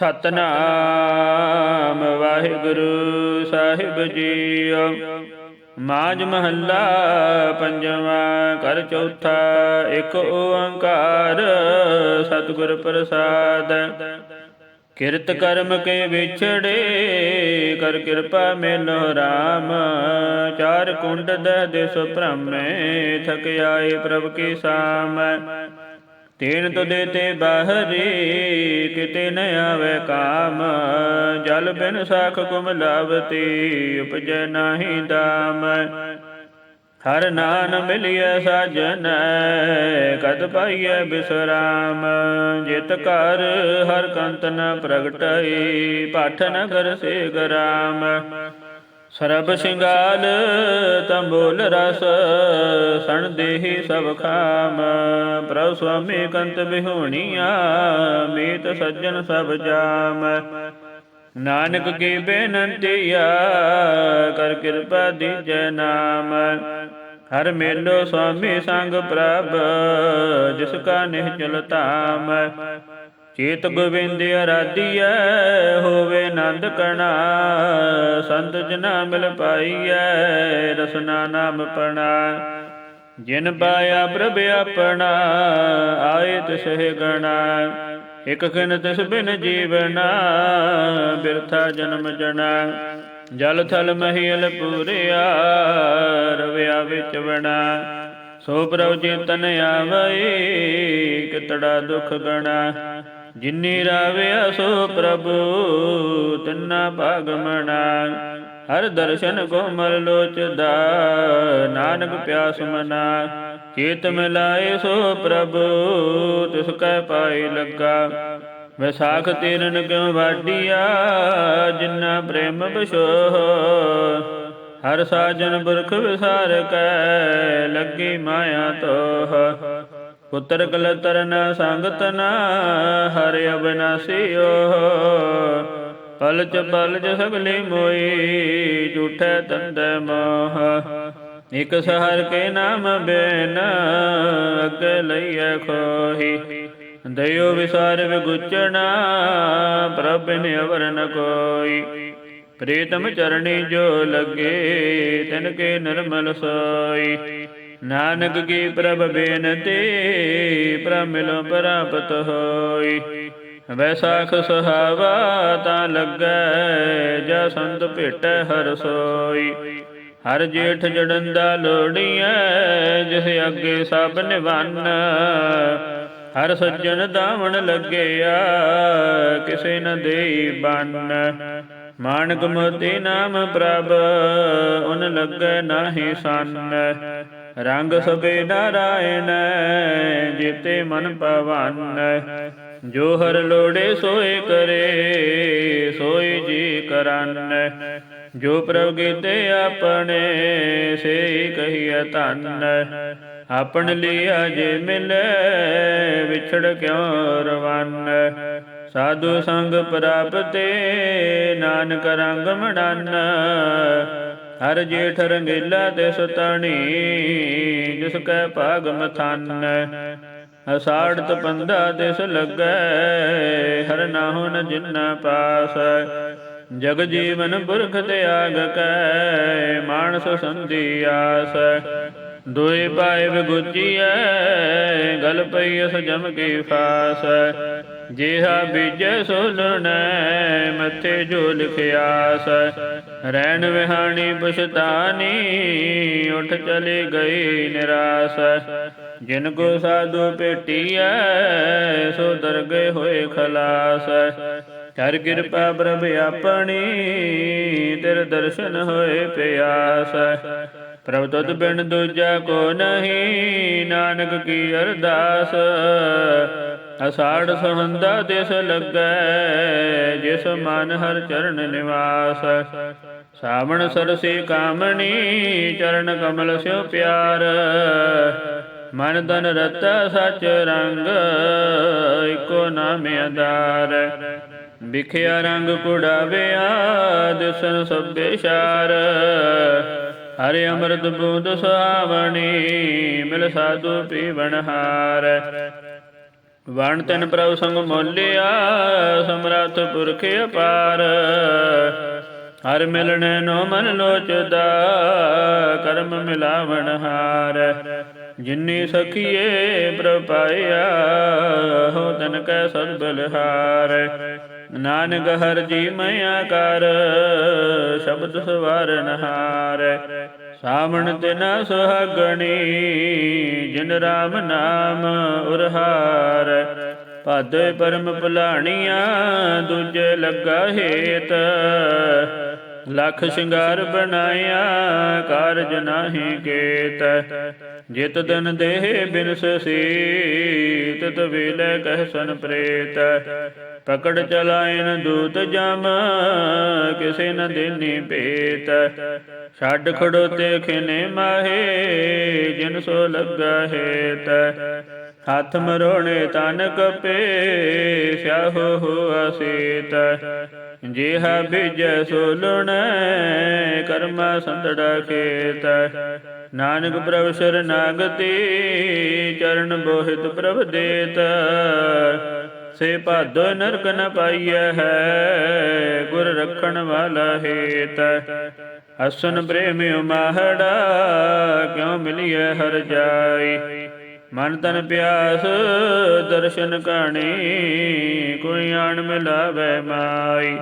ਸਤਨਾਮ ਵਾਹਿਗੁਰੂ ਸਾਹਿਬ ਜੀਓ। ਮਾਜ ਮਹੱਲਾ ਪੰਜਵਾਂ ਕਰ ਚੌਥਾ, ਇੱਕ ਓੰਕਾਰ ਸਤਿਗੁਰ ਪ੍ਰਸਾਦ। ਕਿਰਤ ਕਰਮ ਕੇ ਵਿਛੜੇ, ਕਰ ਕਿਰਪਾ ਮੇਲੋ RAM ਚਾਰ ਕੁੰਡ ਦਹ ਦਿਸ ਭ੍ਰਮੇ, ਥਕ ਆਏ ਪ੍ਰਭ ਕੀ ਸਾਮ। ਤੇਨ ਤੁਦੇ ਤੇ ਬਾਹਰੀ, ਕਿਤੇ ਨ ਆਵੇ ਕਾਮ। ਜਲ ਬਿਨ ਸਾਖ ਕੁਮ ਲਾਵਤੀ, ਉਪਜੈ ਨਾਹੀ ਦਾਮ। ਹਰ ਨਾਨ ਮਿਲਿਐ ਸਾਜਨ, ਕਦ ਪਾਈਐ ਬਿਸਰਾਮ। ਜਿਤ ਕਰ ਹਰ ਕੰਤ ਨ ਪ੍ਰਗਟਈ, ਪਾਠ ਨਗਰ ਸੇ ਗਰਾਮ। ਸਰਬ ਸਿੰਗਾਲ ਤੰਬੋਲ ਰਸ, ਸਣ ਦੇਹੀ ਸਭ ਖਾਮ। ਪ੍ਰਭ ਸੁਆਮੀ ਕੰਤ ਬਿਹੋਣੀਆਂ ਮੀਤ ਸੱਜਣ ਸਭ ਜਾਮ। ਨਾਨਕ ਕੀ ਬੇਨੰਤੀਆ ਕਰ ਕਿਰਪਾ ਦੀਜੈ ਨਾਮ। ਹਰ ਮੇਲੋ ਸੁਆਮੀ ਸੰਗ ਪ੍ਰਭ, ਜਿਸ ਕਾ ਨਿਹਚਲ ਧਾਮ। ਚੇਤ ਗੋਬਿੰਦ ਅਰਾਧੀਐ, ਹੋਵੇ ਆਨੰਦ ਕਣਾ। ਸੰਤ ਜਨਾ ਮਿਲ ਪਾਈਐ, ਰਸਨਾ ਨਾਮ ਪਣਾ। ਜਿਨ ਪਾਇਆ ਪ੍ਰਭ ਆਪਣਾ, ਆਏ ਤਿਸਹਿ ਗਣਾ। ਇਕ ਖਿਨ ਤਿਸ ਬਿਨ ਜੀਵਨਾ, ਬਿਰਥਾ ਜਨਮ ਜਣਾ। ਜਲ ਥਲ ਮਹੀਲ ਪੂਰਿਆ, ਰਵਿਆ ਵਿੱਚ ਵਣਾ। ਸੋ ਪ੍ਰਭ ਚੇਤਨ ਆਵਈ, ਕਿਤੜਾ ਦੁਖ ਗਣਾ। ਜਿਨੀ ਰਾਵਿਆ ਸੋ ਪ੍ਰਭੂ, ਤਿੰਨਾ ਭਾਗ ਮਣਾ ਹਰ ਦਰਸ਼ਨ ਕੋਮਲ ਲੋਚਦਾ, ਨਾਨਕ ਪਿਆਸ ਮਨਾ ਚੇਤ ਮਿਲਾਏ ਸੋ ਪ੍ਰਭੂ, ਤਿਸ ਕੈ ਪਾਈ ਲੱਗਾ। ਵਿਸਾਖ ਤੇਰਨ ਕਿਉ ਵਾਡੀਆ ਜਿਨਾ ਪ੍ਰੇਮ ਬਿਸ਼ੋਹ ਹਰ ਸਾਜਨ ਬੁਰਖ ਵਿਸਾਰ ਕੈ, ਲੱਗੀ ਮਾਇਆ ਤੋਹ। ਪੁੱਤਰ ਕਲਤਰ ਨ ਸੰਗਤ ਨ ਹਰ ਅਬਨਾਸੀਓ ਪਲਚ ਪਲਚ ਸਗਲੀ ਮੋਈ ਝੂਠੇ ਤੰਦੇ ਮੋਹ। ਇਕ ਸਹਰ ਕੇ ਨਾਮ ਬੇਨ ਅਗੇ ਲਈਐ ਖੋਹੀ। ਦਇਓ ਵਿਸਾਰ ਵਿਗੁਚਣਾ, ਪ੍ਰਭ ਬਿਨ ਅਵਰ ਨ ਕੋਈ। ਪ੍ਰੀਤਮ ਚਰਣੀ ਜੋ ਲੱਗੇ, ਤਿਨ ਕੇ ਨਿਰਮਲ ਸੋਈ। ਨਾਨਕ ਕੀ ਪ੍ਰਭ ਬੇਨਤੀ ਪ੍ਰਭ ਮਿਲੋ ਪ੍ਰਾਪਤ ਹੋਈ। ਵੈਸਾਖ ਸੁਹਾਵਾ ਤਾਂ ਲੱਗੈ, ਜਾ ਸੰਤ ਭੇਟੈ ਹਰ ਸੋਈ। ਹਰ ਜੇਠ ਜੜਨ ਜੜੰਦਾ ਲੋੜੀਐ, ਜਿਸ ਅੱਗੇ ਸਭ ਨਿਵੰਨ। ਹਰ ਸੱਜਣ ਦਾਵਣ ਲੱਗਿਆ, ਕਿਸੇ ਨ ਦੇਈ ਬੰਨ। ਮਾਨਕ ਮੋਤੀ ਨਾਮ ਪ੍ਰਭ, ਉਨ ਲੱਗੈ ਨਾਹੀ ਸੰਨ। ਰੰਗ ਸਬੇ ਨਾਰਾਇਣ ਜੀਤੇ ਮਨ ਪਵਨ ਜੋ ਹਰ ਲੋੜੇ ਸੋਏ ਕਰੇ ਸੋਈ ਜੀ ਕਰਨ। ਜੋ ਪ੍ਰਭ ਕੀਤੇ ਆਪਣੇ ਸੇ ਕਹੀਐ ਧੰਨ। ਆਪਣ ਲਿਆ ਜੇ ਮਿਲੇ, ਵਿਛੜ ਕਿਉ ਰਵਨ? ਸਾਧੂ ਸੰਗ ਪ੍ਰਾਪਤੇ, ਨਾਨਕ ਰੰਗ ਮੜਨ। ਹਰ ਜੇਠ ਰੰਗੀਲਾ ਤੇ ਸੁਤਣੀ, ਜਿਸ ਕੈ ਭਾਗ ਮਥਨ ਅਸਾੜ ਤਪੰਦਾ ਤਿਸ ਲੱਗੈ, ਹਰ ਨਾਹੋ ਨ ਜਿਨਾ ਪਾਸ। ਜਗ ਜੀਵਨ ਪੁਰਖ ਤਿਆਗ ਕੈ, ਮਾਨਸ ਸੰਧੀ ਆਸ। ਦੋਏ ਪਾਏ ਵਿਗੁਚੀਐ, ਗਲ ਪਈ ਅਸ ਜਮ ਕੀ ਫਾਸ। ਜਿਹਾ ਬੀਜੈ ਸੋਲਣੈ, ਮੱਥੇ ਜੋ ਲਿਖਿਆਸ ਰਹਿਣ ਵਿਹਾਣੀ ਪਛਤਾਨੀ ਉਠ ਚਲੇ ਗਈ ਨਿਰਾਸ। ਜਿਨ ਕੋ ਸਾਧੂ ਭੇਟੀਐ, ਸੋ ਦਰਗੇ ਹੋਏ ਖਲਾਸ। ਕਰ ਕਿਰਪਾ ਪ੍ਰਭ ਆਪਣੀ, ਤੇਰੇ ਦਰਸ਼ਨ ਹੋਏ ਪਿਆਸ। ਪ੍ਰਭ ਤੁਧ ਬਿਨ ਦੂਜਾ ਕੋ ਨਹੀਂ, ਨਾਨਕ ਕੀ ਅਰਦਾਸ? ਅਸਾੜ ਸਹੰਦਾ ਤਿਸ ਲੱਗੈ, ਜਿਸ ਮਨ ਹਰ ਚਰਨ ਨਿਵਾਸ। ਸਾਵਣ ਸਰਸੀ ਕਾਮਣੀ, ਚਰਨ ਕਮਲ ਸਿਓ ਪਿਆਰ। ਮਨ ਤਨ ਰਤਾ ਸਚ ਰੰਗ, ਇਕੋ ਨਾਮ ਆਧਾਰ। ਵਿਖਿਆ ਰੰਗ ਕੁੜਾਵਿਆ, ਦਿਸਨ ਸਭੇ ਸ਼ਾਰ। ਹਰਿ ਅੰਮ੍ਰਿਤ ਬੂੰਦ ਸੁਹਾਵਣੀ ਮਿਲ ਸਾਧੂ ਪੀਵਨ ਹਾਰ। ਵਣ ਤਨ ਪ੍ਰਭ ਸੰਗ ਮੋਲਿਆ, ਸਮਰੱਥ ਪੁਰਖ ਅਪਾਰ। ਹਰ ਮਿਲਣ ਨੋ ਮਨ ਲੋਚਦਾ, ਕਰਮ ਮਿਲਾਵਣ ਹਾਰ। ਜਿਨੀ ਸਖੀਏ ਪ੍ਰਪਾਇਆ ਹੋ ਤਨ ਕੈ ਸਦ ਬਲਹਾਰ। ਨਾਨਕ ਹਰ ਜੀ ਮੈਂ ਕਰ, ਸ਼ਬਦ ਸਵਾਰਨ ਹਾਰ ਸਾਵਣ ਤਿਨਾ ਸੁਹਾਗਣੀ, ਜਿਨ ਰਾਮ ਨਾਮ ਉਰਹਾਰ। ਭਾਦੇ ਪਰਮ ਭੁਲਾਣੀਆਂ, ਦੂਜੇ ਲੱਗਾ ਹੇਤ। ਲੱਖ ਸ਼ਿੰਗਾਰ ਬਣਾਇਆ, ਕਾਰਜ ਨਾਹੀ ਕੇਤ। ਜਿਤ ਦਿਨ ਦੇਹ ਬਿਨਸ ਸੀਤ ਤਵੇਲੇ ਕਹਿ ਸਨ ਪ੍ਰੇਤ। ਪਕੜ ਚਲਾਇਨ ਦੂਤ ਜਮ, ਕਿਸੇ ਨ ਦੇਨੀ ਭੇਤ। ਛੱਡ ਖੜੋਤੇ ਖਿਨੇ ਮਾਹੇ, ਜਿਨ ਸੋ ਲੱਗਾ ਹੇਤ। ਹੱਥ ਮਰੋਣੇ ਤਨ ਕਪੇ, ਸਿਆਹੋ ਹੋ ਅਸੀਤ ਜਿਹਾ ਬਿਜੈ ਸੋ ਲੁਣੈ ਕਰਮਾ ਸੰਦੜਾ ਖੇਤ। ਨਾਨਕ ਪ੍ਰਭ ਸ਼ਰਨਾਗਤੀ ਚਰਨ ਬੋਹਿਤ ਪ੍ਰਭ ਦੇਤ। ਸੇ ਭਾਦੋ ਨਰਕ ਨ ਪਾਈਐ ਹੈ, ਗੁਰ ਰਖਣ ਵਾਲਾ ਹੇਤ। ਅਸਨ ਪ੍ਰੇਮਿ ਮਾਹੜਾ ਕਿਉ ਮਿਲਿਐ ਹਰ ਜਾਈ। ਮਨ ਤਨ ਪਿਆਸ, ਦਰਸ਼ਨ ਕਾਣੀ ਕੋਈ ਆਣ ਮਿਲਾਵੇ ਮਾਈ।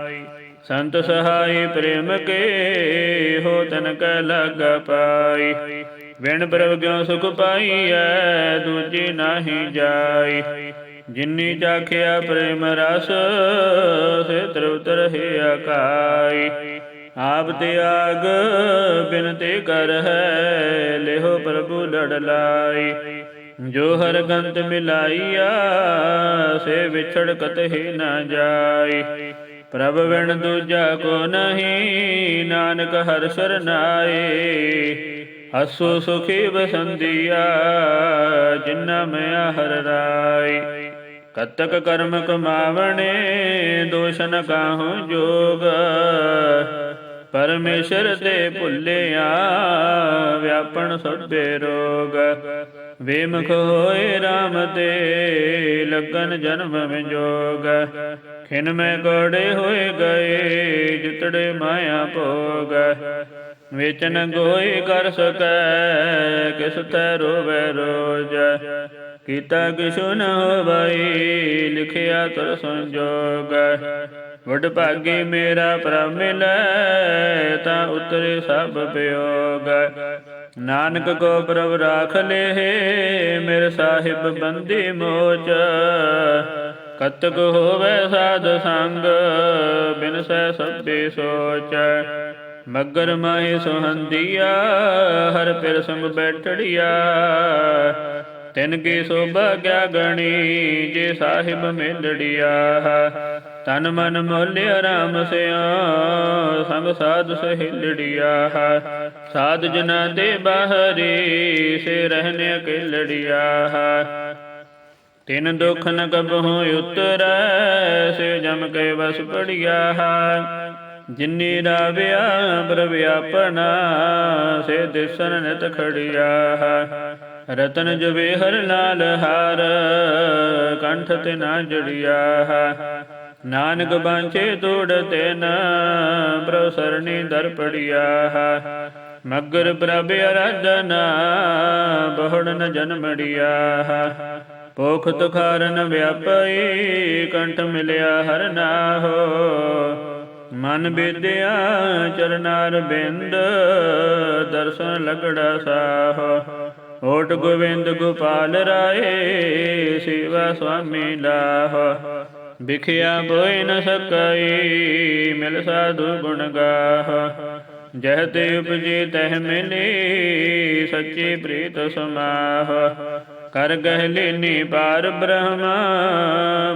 ਸੰਤ ਸਹਾਈ ਪ੍ਰੇਮ ਕੇ ਹੋ ਤਨ ਕੈ ਲਗ ਪਾਈ। ਵਿਣ ਪ੍ਰਭ ਕਿਉ ਸੁਖ ਪਾਈਐ, ਦੂਜੀ ਨਾਹੀ ਜਾਈ। ਜਿਨੀ ਚਾਖਿਆ ਪ੍ਰੇਮ ਰਸ ਸੇ ਤ੍ਰਿਪਤ ਰਹੇ ਆਕਾਈ ਆਪ ਤਿਆਗ ਬਿਨਤੇ ਕਰ ਹੈ ਲਿਹੋ ਪ੍ਰਭੂ ਲੜ ਲਾਈ। ਜੋ ਹਰ ਗੰਤ ਮਿਲਾਈਆ, ਸੇ ਵਿਛੜ ਕਤਹਿ ਨਾ ਜਾਈ। ਪ੍ਰਭ ਵਿਣ ਦੂਜਾ ਕੋ ਨਹੀਂ, ਨਾਨਕ ਹਰ ਸਰਨਾਏ ਹਸੋ ਸੁਖੀ ਬਸੰਦੀਆ ਜਿਨਾ ਮੈਂ ਹਰ ਰਾਈ। ਕਤਕ ਕਰਮ ਕਮਾਵਣੇ ਦੋਸ਼ਨ ਕਾਹੂ ਜੋਗ। ਪਰਮੇਸ਼ਰ ਦੇ ਭੁੱਲਿਆ, ਵਿਆਪਣ ਸਭੇ ਰੋਗ। ਵੇਮਖ ਹੋਏ RAM ਤੇ ਲੱਗਨ ਜਨਮ ਵਿਜੋਗ। ਖਿਨ ਮੈਂ ਕੋੜੇ ਹੋਏ ਗਏ, ਜਿਤੜੇ ਮਾਇਆ ਭੋਗ। ਵੇਚਨ ਗੋਈ ਕਰ ਸਕੈ, ਕਿਸ ਤੈ ਰੋਵੇ ਰੋਜ। ਕੀਤਾ ਕਿਛੁ ਨ ਹੋਵਈ, ਲਿਖਿਆ ਤਰ ਸੰਜੋਗ। ਵਡ ਭਾਗੀ ਮੇਰਾ ਪ੍ਰਭ ਮਿਲੈ, ਤਾਂ ਉਤਰੇ ਸਭ ਪਿਓਗ ਨਾਨਕ ਕੋ ਪ੍ਰਭ ਰਾਖ ਲੇ ਮੇਰੇ ਸਾਹਿਬ ਬੰਦੀ ਮੋਚ। ਕਤਕ ਹੋਵੇ ਸਾਧ ਸੰਗ, ਬਿਨ ਸੈ ਸਭੇ ਸੋਚ। ਮਗਰ ਮਾਹੀ ਸੁਹੰਦੀਆ, ਹਰ ਪਿਰ ਸੰਗ ਬੈਠੜੀਆ। ਤਿਨ ਕੀ ਸੋਭਾ ਗਿਆ ਗਣੀ, ਜੇ ਸਾਹਿਬ ਮੇਲੜੀਆ। ਤਨ ਮਨ ਮੋਲਿਆ ਰਾਮ ਸਿਆ, ਸੰਗ ਸਾਧ ਸਹਿਲੜੀਆ ਸਾਧ ਜਨਾ ਦੇ ਬਾਹਰੀ ਸੇ ਰਹਿਨੇ ਅਕੇਲੜੀਆ ਤਿਨ ਦੁਖ ਨ ਕਬਹੁ ਉਤਰੈ, ਸੇ ਜਮ ਕੇ ਵਸ ਪੜਿਆ। ਜਿਨੀ ਰਾਵਿਆ, ਪ੍ਰਭ ਆਪਣਾ, ਸੇ ਦਿਸਨ ਨਿਤ ਖੜਿਆ। ਰਤਨ ਜਵੇ ਹਰ ਲਾਲ ਹਾਰ, ਕੰਠ ਤੇ ਨਾ ਜੜਿਆ। ਨਾਨਕ ਬਾਂਚੇ ਤੋੜ ਤੈਨ ਨਾ ਪ੍ਰਭ ਸਰਣੀ ਦਰ ਮਗਰ ਪ੍ਰਭ ਅਰਾਧਨਾ ਬਹੁੜ ਨ ਜਨਮੜਿਆ ਪੋਖ ਤੁਖਾਰਨ ਵਿਆਪਈ, ਕੰਠ ਮਿਲਿਆ ਹਰ ਨਾਹੋ। ਮਨ ਬੇਦਿਆ ਚਰਨਾਰ ਬਿੰਦ, ਦਰਸ਼ਨ ਲਗੜਾ ਸਾਹ। ਓਟ ਗੋਵਿੰਦ ਗੋਪਾਲ ਰਾਏ, ਸੇਵਾ ਸੁਆਮੀ ਲਾਹ। ਵਿਖਿਆ ਬੋਇ ਨ ਸਕਈ, ਮਿਲ ਸਾਧੂ ਗੁਣ ਗਾਹ। ਜਹ ਤੇ ਉਪਜੀ ਤਹ ਮਿਲੀ, ਸੱਚੀ ਪ੍ਰੀਤ ਸਮਾਹ। ਕਰ ਗਹਿ ਲੈਨੀ ਪਾਰ ਬ੍ਰਹਮਾ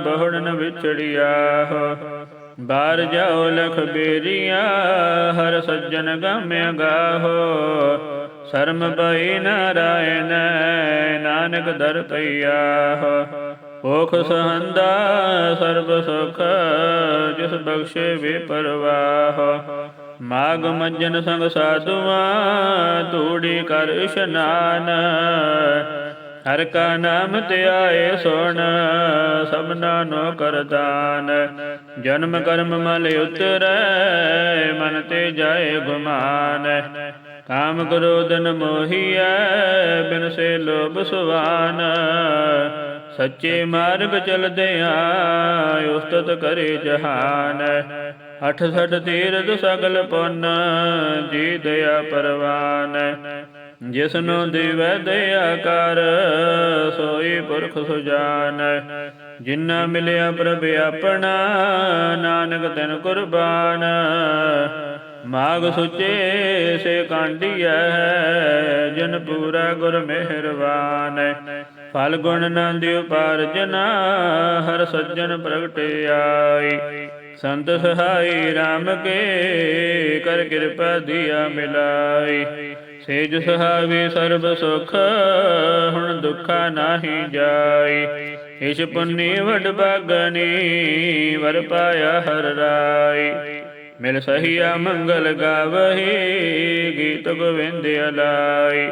ਬਹੁੜਨ ਵਿਛੜਿਆ ਬਾਰ ਜਾਓ ਲਖ ਬੇਰੀਆਂ, ਹਰ ਸੱਜਣ ਗਾਮਿਆ ਗਾਹੋ। ਸ਼ਰਮ ਪਈ ਨਾਰਾਇਣ, ਨਾਨਕ ਦਰ ਪਈਆ ਭੋਖ ਸਹੰਦਾ ਸਰਬ ਸੁਖ, ਜਿਸ ਬਖਸ਼ੇ ਵੇ ਪਰਵਾਹ। ਮਾਗ ਮੰਜਨ ਸੰਗ ਸਾਧੂਆਂ ਧੂੜੀ ਕਰ ਇਸ਼ਨਾਨ। ਹਰ ਕਾ ਨਾਮ ਧਿਆਏ ਸੁਣ, ਸਭਨਾ ਨੋ ਕਰਦਾਨ ਜਨਮ ਕਰਮ ਮਲ ਉਤਰੈ, ਮਨ ਤੇ ਜਾਏ ਗੁਮਾਨ। ਕਾਮ ਕ੍ਰੋਧਨ ਮੋਹੀਐ, ਬਿਨ ਸੇ ਲੋਭ ਸੁਵਾਨ। ਸੱਚੇ ਮਾਰਗ ਚਲਦਿਆਂ ਉਸਤਤ ਕਰੇ ਜਹਾਨ। ਅਠ ਸਠ ਤੀਰਥ ਸਗਲ ਪੁੰਨ ਜੀ ਦਇਆ ਪਰਵਾਨ। ਜਿਸਨੂੰ ਦਿਵੈ ਦਇਆ ਕਰ, ਸੋਈ ਪੁਰਖ ਸੁਜਾਨ। ਜਿਨ੍ਹਾਂ ਮਿਲਿਆ ਪ੍ਰਭ ਆਪਣਾ, ਨਾਨਕ ਤਨ ਕੁਰਬਾਨ। ਮਾਗ ਸੁਚੇ ਸੇ ਕਾਂਡੀਐ ਜਨ ਪੂਰਾ ਗੁਰ ਮਿਹਰਬਾਨ ਫਲ ਗੁਣ ਨੰਦ ਉਪਾਰਜਨਾ, ਹਰ ਸੱਜਣ ਪ੍ਰਗਟੇ ਆਈ। ਸੰਤ ਸਹਾਈ RAM ਕੇ ਕਰ ਕਿਰਪਾ ਦਿਆ ਮਿਲਾਈ। ਸੇਜ ਸਹਾਵੇ ਸਰਬ ਸੁਖ, ਹੁਣ ਦੁੱਖਾ ਨਾਹੀ ਜਾਈ। ਇਸ਼ ਪੁੰਨੀ ਵਡ ਬਾਗਨੀ, ਵਰ ਪਾਇਆ ਹਰ ਰਾਈ। ਮਿਲ ਸਹੀਆ ਮੰਗਲ ਗਾਵਹੀ, ਗੀਤ ਗੋਵਿੰਦ ਅਲਾਈ।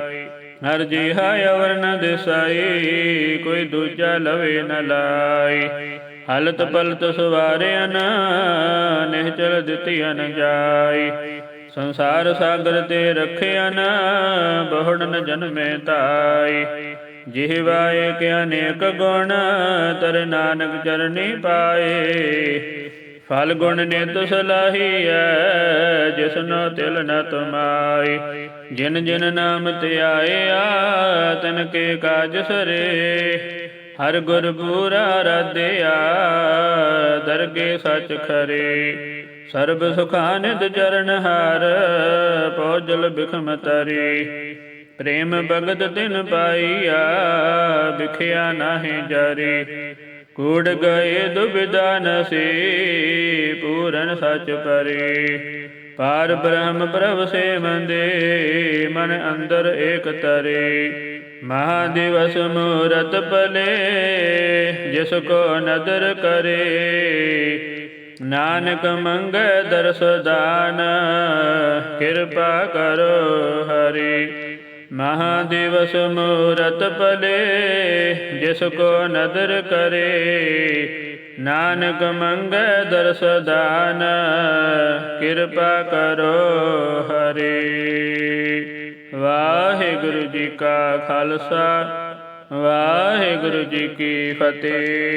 ਹਰ ਜੀ ਹਾਇ ਵਰਨ ਦਿਸਾਈ, ਕੋਈ ਦੂਜਾ ਲਵੇ ਨ ਲਾਈ। ਹਲਤ ਪਲਤ ਸਵਾਰਿਆ ਨਾ ਨਿਹਚਲ ਦਿੱਤੀਆਂ ਨ ਜਾਈ। ਸੰਸਾਰ ਸਾਗਰ ਤੇ ਰਖਿਆ ਨਾ ਬਹੁੜ ਨ ਜਨਮੇ ਤਾਈ। ਜਿਹਵਾਏ ਕਿ ਅਨੇਕ ਗੁਣ, ਤਰ ਨਾਨਕ ਚਰਨੀ ਪਾਏ। ਫਲ ਗੁਣ ਨਿਤ ਸਲਾਹੀਐ ਜਿਸਨੋ ਤਿਲ ਨ ਤੁਮਾਈ। ਜਿਨ ਜਿਨ ਨਾਮ ਧਿਆਇਆ ਤਨ ਕੇ ਕਾਜ ਸਰੇ। ਹਰ ਗੁਰ ਪੂਰਾ ਰਾਧਿਆ ਦਰਗੇ ਸਚ ਖਰੇ। ਸਰਬ ਸੁਖਾਨਿਦ ਚਰਨ ਹਾਰ ਪੌਜਲ ਬਿਖਮ ਤਰੀ। ਪ੍ਰੇਮ ਭਗਤ ਤਿਨ ਪਾਈਆ, ਵਿਖਿਆ ਨਾਹੀ ਜਾਰੀ। ਕੂੜ ਗਏ ਦੁਬਿਧਾ ਨਸੀ, ਪੂਰਨ ਸਚ ਪਰੇ। ਪਾਰ ਬ੍ਰਹਮ ਪ੍ਰਭ ਸੇ ਮੰਦੇ ਮਨ ਅੰਦਰ ਏਕ ਤਰੇ। ਮਹਾ ਦਿਵਸ ਮੂਰਤ ਪਲੇ ਜਿਸ ਕੋ ਨਦਰ ਕਰੇ। ਨਾਨਕ ਮੰਗੈ ਦਰਸ ਦਾਨ, ਕਿਰਪਾ ਕਰੋ ਹਰੀ। ਮਹਾ ਦਿਵਸ ਮੂਰਤ ਪਲੇ ਜਿਸ ਕੋ ਨਦਰ ਕਰੇ। ਨਾਨਕ ਮੰਗੈ ਦਰਸਦਾਨ ਕਿਰਪਾ ਕਰੋ ਹਰੇ। ਵਾਹਿਗੁਰੂ ਜੀ ਕਾ ਖਾਲਸਾ, ਵਾਹਿਗੁਰੂ ਜੀ ਕੀ ਫਤਿਹ।